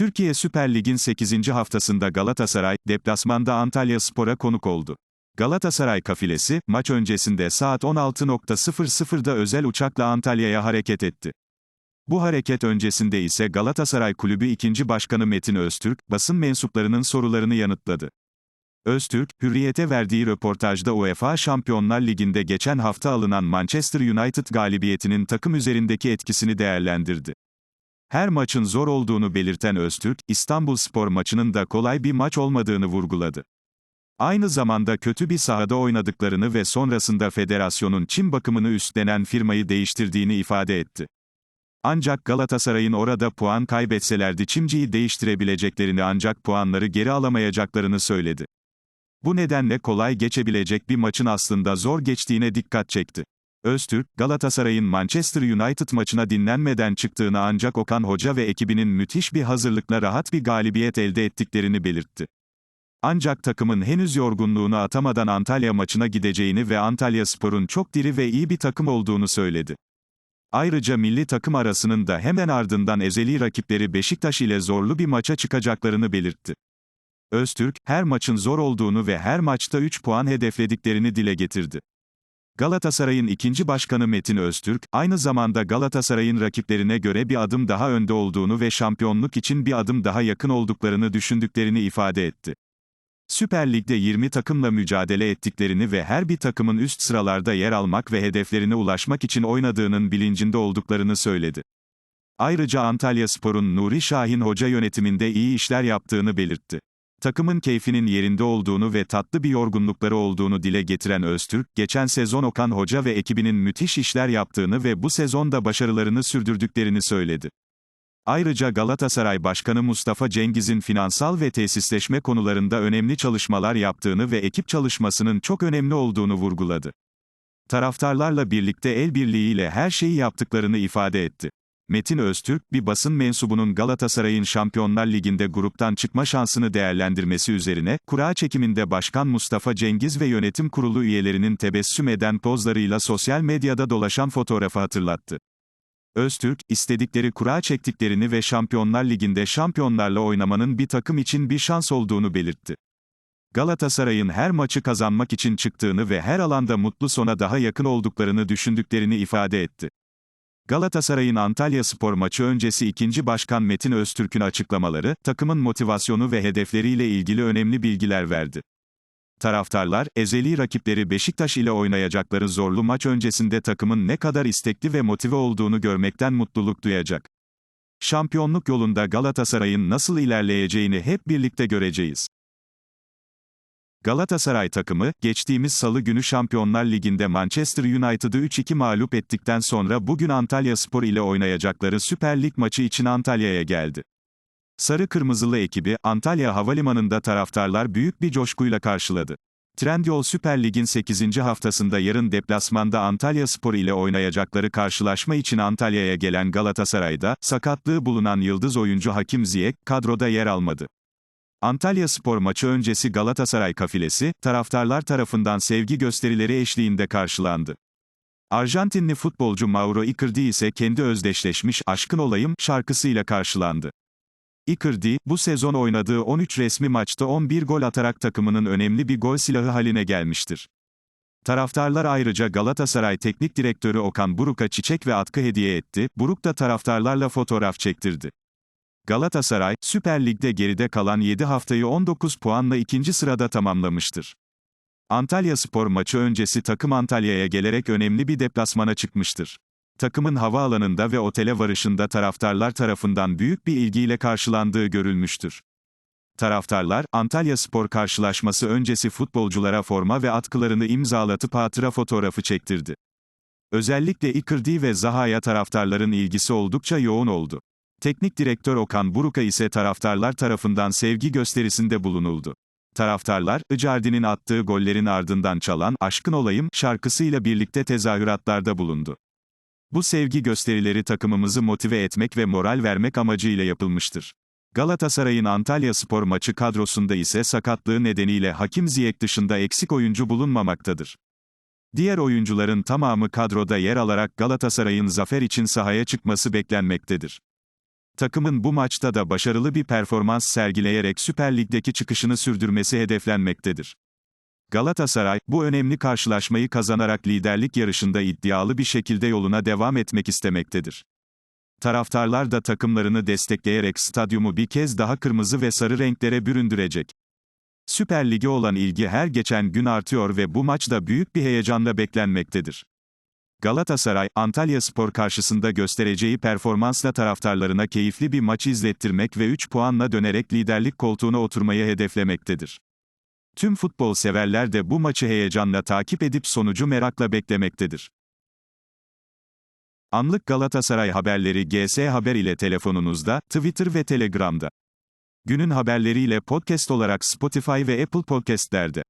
Türkiye Süper Lig'in 8. haftasında Galatasaray, deplasmanda Antalya Spor'a konuk oldu. Galatasaray kafilesi, maç öncesinde saat 16.00'da özel uçakla Antalya'ya hareket etti. Bu hareket öncesinde ise Galatasaray Kulübü 2. Başkanı Metin Öztürk, basın mensuplarının sorularını yanıtladı. Öztürk, Hürriyet'e verdiği röportajda UEFA Şampiyonlar Ligi'nde geçen hafta alınan Manchester United galibiyetinin takım üzerindeki etkisini değerlendirdi. Her maçın zor olduğunu belirten Öztürk, İstanbul Spor maçının da kolay bir maç olmadığını vurguladı. Aynı zamanda kötü bir sahada oynadıklarını ve sonrasında federasyonun çim bakımını üstlenen firmayı değiştirdiğini ifade etti. Ancak Galatasaray'ın orada puan kaybetselerdi çimciyi değiştirebileceklerini ancak puanları geri alamayacaklarını söyledi. Bu nedenle kolay geçebilecek bir maçın aslında zor geçtiğine dikkat çekti. Öztürk, Galatasaray'ın Manchester United maçına dinlenmeden çıktığını ancak Okan Hoca ve ekibinin müthiş bir hazırlıkla rahat bir galibiyet elde ettiklerini belirtti. Ancak takımın henüz yorgunluğunu atamadan Antalya maçına gideceğini ve Antalya Spor'un çok diri ve iyi bir takım olduğunu söyledi. Ayrıca milli takım arasının da hemen ardından ezeli rakipleri Beşiktaş ile zorlu bir maça çıkacaklarını belirtti. Öztürk, her maçın zor olduğunu ve her maçta 3 puan hedeflediklerini dile getirdi. Galatasaray'ın ikinci başkanı Metin Öztürk, aynı zamanda Galatasaray'ın rakiplerine göre bir adım daha önde olduğunu ve şampiyonluk için bir adım daha yakın olduklarını düşündüklerini ifade etti. Süper Lig'de 20 takımla mücadele ettiklerini ve her bir takımın üst sıralarda yer almak ve hedeflerine ulaşmak için oynadığının bilincinde olduklarını söyledi. Ayrıca Antalya Spor'un Nuri Şahin Hoca yönetiminde iyi işler yaptığını belirtti. Takımın keyfinin yerinde olduğunu ve tatlı bir yorgunlukları olduğunu dile getiren Öztürk, geçen sezon Okan Hoca ve ekibinin müthiş işler yaptığını ve bu sezonda başarılarını sürdürdüklerini söyledi. Ayrıca Galatasaray Başkanı Mustafa Cengiz'in finansal ve tesisleşme konularında önemli çalışmalar yaptığını ve ekip çalışmasının çok önemli olduğunu vurguladı. Taraftarlarla birlikte el birliğiyle her şeyi yaptıklarını ifade etti. Metin Öztürk, bir basın mensubunun Galatasaray'ın Şampiyonlar Ligi'nde gruptan çıkma şansını değerlendirmesi üzerine, kura çekiminde Başkan Mustafa Cengiz ve yönetim kurulu üyelerinin tebessüm eden pozlarıyla sosyal medyada dolaşan fotoğrafı hatırlattı. Öztürk, istedikleri kura çektiklerini ve Şampiyonlar Ligi'nde şampiyonlarla oynamanın bir takım için bir şans olduğunu belirtti. Galatasaray'ın her maçı kazanmak için çıktığını ve her alanda mutlu sona daha yakın olduklarını düşündüklerini ifade etti. Galatasaray'ın Antalya Spor maçı öncesi ikinci başkan Metin Öztürk'ün açıklamaları, takımın motivasyonu ve hedefleriyle ilgili önemli bilgiler verdi. Taraftarlar, ezeli rakipleri Beşiktaş ile oynayacakları zorlu maç öncesinde takımın ne kadar istekli ve motive olduğunu görmekten mutluluk duyacak. Şampiyonluk yolunda Galatasaray'ın nasıl ilerleyeceğini hep birlikte göreceğiz. Galatasaray takımı, geçtiğimiz salı günü Şampiyonlar Ligi'nde Manchester United'ı 3-2 mağlup ettikten sonra bugün Antalya Spor ile oynayacakları Süper Lig maçı için Antalya'ya geldi. Sarı Kırmızılı ekibi, Antalya Havalimanı'nda taraftarlar büyük bir coşkuyla karşıladı. Trendyol Süper Lig'in 8. haftasında yarın deplasmanda Antalya Spor ile oynayacakları karşılaşma için Antalya'ya gelen Galatasaray'da, sakatlığı bulunan yıldız oyuncu Hakim Ziyech, kadroda yer almadı. Antalya Spor maçı öncesi Galatasaray kafilesi, taraftarlar tarafından sevgi gösterileri eşliğinde karşılandı. Arjantinli futbolcu Mauro Icardi ise kendi özdeşleşmiş Aşkın Olayım şarkısıyla karşılandı. Icardi, bu sezon oynadığı 13 resmi maçta 11 gol atarak takımının önemli bir gol silahı haline gelmiştir. Taraftarlar ayrıca Galatasaray Teknik Direktörü Okan Buruk'a çiçek ve atkı hediye etti, Buruk da taraftarlarla fotoğraf çektirdi. Galatasaray, Süper Lig'de geride kalan 7 haftayı 19 puanla ikinci sırada tamamlamıştır. Antalya Spor maçı öncesi takım Antalya'ya gelerek önemli bir deplasmana çıkmıştır. Takımın havaalanında ve otele varışında taraftarlar tarafından büyük bir ilgiyle karşılandığı görülmüştür. Taraftarlar, Antalya Spor karşılaşması öncesi futbolculara forma ve atkılarını imzalatıp hatıra fotoğrafı çektirdi. Özellikle Icardi ve Zaha'ya taraftarların ilgisi oldukça yoğun oldu. Teknik direktör Okan Buruk'a ise taraftarlar tarafından sevgi gösterisinde bulunuldu. Taraftarlar, Icardi'nin attığı gollerin ardından çalan Aşkın Olayım şarkısıyla birlikte tezahüratlarda bulundu. Bu sevgi gösterileri takımımızı motive etmek ve moral vermek amacıyla yapılmıştır. Galatasaray'ın Antalya Spor maçı kadrosunda ise sakatlığı nedeniyle Hakim Ziyech dışında eksik oyuncu bulunmamaktadır. Diğer oyuncuların tamamı kadroda yer alarak Galatasaray'ın zafer için sahaya çıkması beklenmektedir. Takımın bu maçta da başarılı bir performans sergileyerek Süper Lig'deki çıkışını sürdürmesi hedeflenmektedir. Galatasaray, bu önemli karşılaşmayı kazanarak liderlik yarışında iddialı bir şekilde yoluna devam etmek istemektedir. Taraftarlar da takımlarını destekleyerek stadyumu bir kez daha kırmızı ve sarı renklere büründürecek. Süper Lig'e olan ilgi her geçen gün artıyor ve bu maç da büyük bir heyecanla beklenmektedir. Galatasaray, Antalya Spor karşısında göstereceği performansla taraftarlarına keyifli bir maç izlettirmek ve 3 puanla dönerek liderlik koltuğuna oturmayı hedeflemektedir. Tüm futbol severler de bu maçı heyecanla takip edip sonucu merakla beklemektedir. Anlık Galatasaray haberleri GS Haber ile telefonunuzda, Twitter ve Telegram'da. Günün haberleriyle podcast olarak Spotify ve Apple Podcast'lerde.